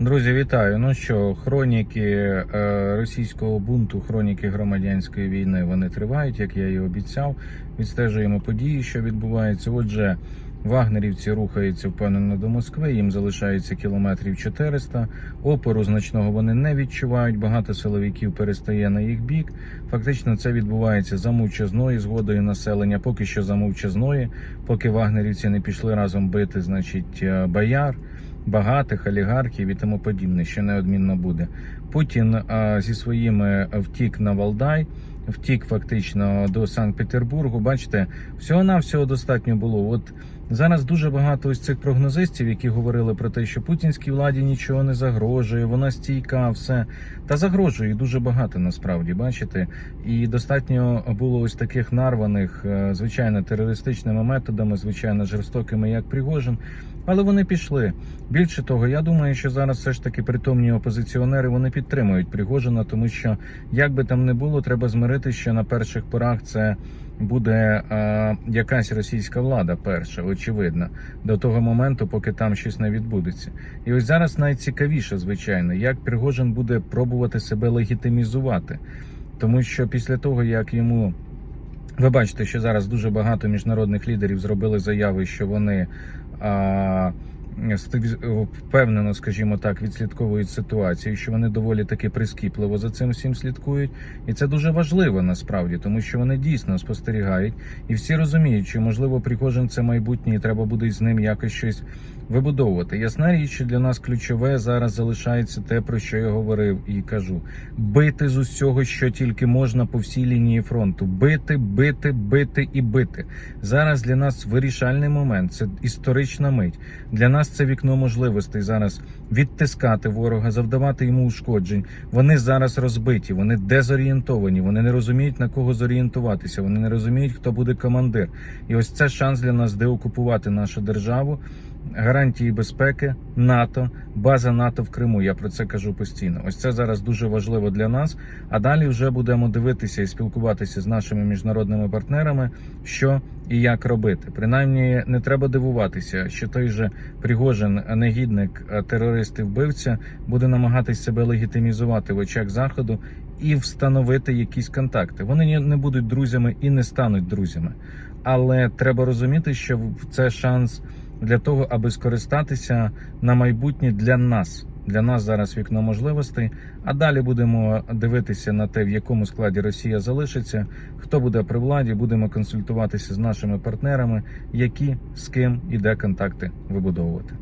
Друзі, вітаю. Ну що, хроніки е, російського бунту, хроніки громадянської війни вони тривають, як я і обіцяв. Відстежуємо події, що відбуваються. Отже, вагнерівці рухаються впевнено до Москви. Їм залишається кілометрів 400. Опору значного вони не відчувають. Багато силовиків перестає на їх бік. Фактично, це відбувається за мовчазної згодою населення. Поки що за мовчазної, поки вагнерівці не пішли разом бити, значить, е, бояр багатих олігархів і тому подібне, що неодмінно буде. Путін а, зі своїми втік на Валдай, втік фактично до Санкт-Петербургу. Бачите, всього навсього достатньо було. От зараз дуже багато ось цих прогнозистів, які говорили про те, що путінській владі нічого не загрожує, вона стійка, все та загрожує дуже багато насправді. Бачите, і достатньо було ось таких нарваних, е, звичайно, терористичними методами, звичайно, жорстокими, як Пригожин. Але вони пішли. Більше того, я думаю, що зараз все ж таки притомні опозиціонери вони підтримують Пригожина, тому що як би там не було, треба змирити, що на перших порах це буде е, якась російська влада, перша, очевидно, до того моменту, поки там щось не відбудеться. І ось зараз найцікавіше, звичайно, як Пригожин буде пробувати себе легітимізувати, тому що після того як йому ви бачите, що зараз дуже багато міжнародних лідерів зробили заяви, що вони а, впевнено, скажімо так, відслідковують ситуацію, що вони доволі таки прискіпливо за цим всім слідкують. І це дуже важливо насправді, тому що вони дійсно спостерігають, і всі розуміють, що можливо Пригожин це майбутнє, і треба буде з ним якось щось вибудовувати. Ясна річ, що для нас ключове зараз залишається те, про що я говорив і кажу: бити з усього, що тільки можна по всій лінії фронту. Бити, бити, бити і бити. Зараз для нас вирішальний момент. Це історична мить. Для нас це вікно можливостей зараз відтискати ворога, завдавати йому ушкоджень. Вони зараз розбиті, вони дезорієнтовані, вони не розуміють на кого зорієнтуватися. Вони не розуміють, хто буде командир. І ось це шанс для нас деокупувати нашу державу. Гарантії безпеки, НАТО, база НАТО в Криму. Я про це кажу постійно. Ось це зараз дуже важливо для нас. А далі вже будемо дивитися і спілкуватися з нашими міжнародними партнерами, що і як робити. Принаймні, не треба дивуватися, що той же Пригожин, негідник, е, терорист і вбивця, буде намагатись себе легітимізувати в очах заходу і встановити якісь контакти. Вони не будуть друзями і не стануть друзями. Але треба розуміти, що це шанс для того, аби скористатися на майбутнє для нас. Для нас зараз вікно можливостей. А далі будемо дивитися на те, в якому складі Росія залишиться, хто буде при владі. Будемо консультуватися з нашими партнерами, які з ким і де контакти вибудовувати.